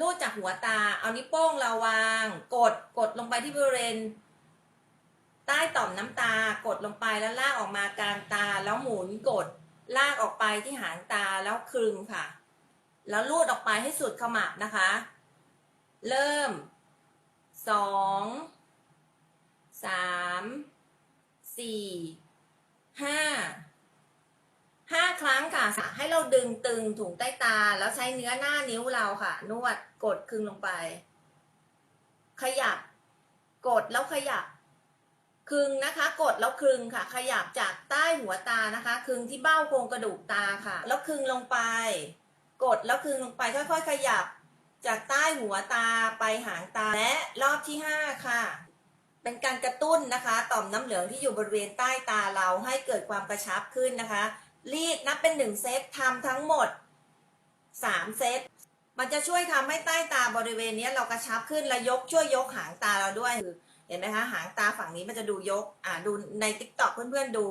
ลูดจากหัวตา เอานิ้วโป้งเราวาง กด กดลงไปที่บริเวณ ใต้ต่อมน้ำตา กดลงไปแล้วลากออกมากลางตา แล้วหมุนกด ลากออกไปที่หางตาแล้วคลึงค่ะ แล้วลูดออกไปให้สุดขมับนะคะ เริ่ม สอง สาม สี่ ห้า ห้าครั้งค่ะ ให้ เราดึงตึงถุงใต้ตา แล้วใช้เนื้อหน้านิ้วเราค่ะ นวดกดคึงลงไป ขยับ กดแล้วขยับคึงนะคะ กดแล้วคึงค่ะ ขยับจากใต้หัวตานะคะ คึงที่เบ้าโครงกระดูกตาค่ะ แล้วคึงลงไป กดแล้วคึงลงไปค่อยๆ ขยับ จากใต้หัวตาไปหางตาและรอบที่ห้าค่ะ เป็นการกระตุ้นนะคะ ต่อมน้ำเหลืองที่อยู่บริเวณใต้ตาเราให้เกิดความกระชับขึ้นนะคะ รีดนับเป็นหนึ่งเซตทำทั้งหมดสามเซต มันจะช่วยทำให้ใต้ตาบริเวณนี้เรากระชับขึ้นและยกช่วยยกหางตาเราด้วย เห็นไหมคะหางตาฝั่งนี้มันจะดูยก อ่าดูในติ๊กต็อกเพื่อนๆดู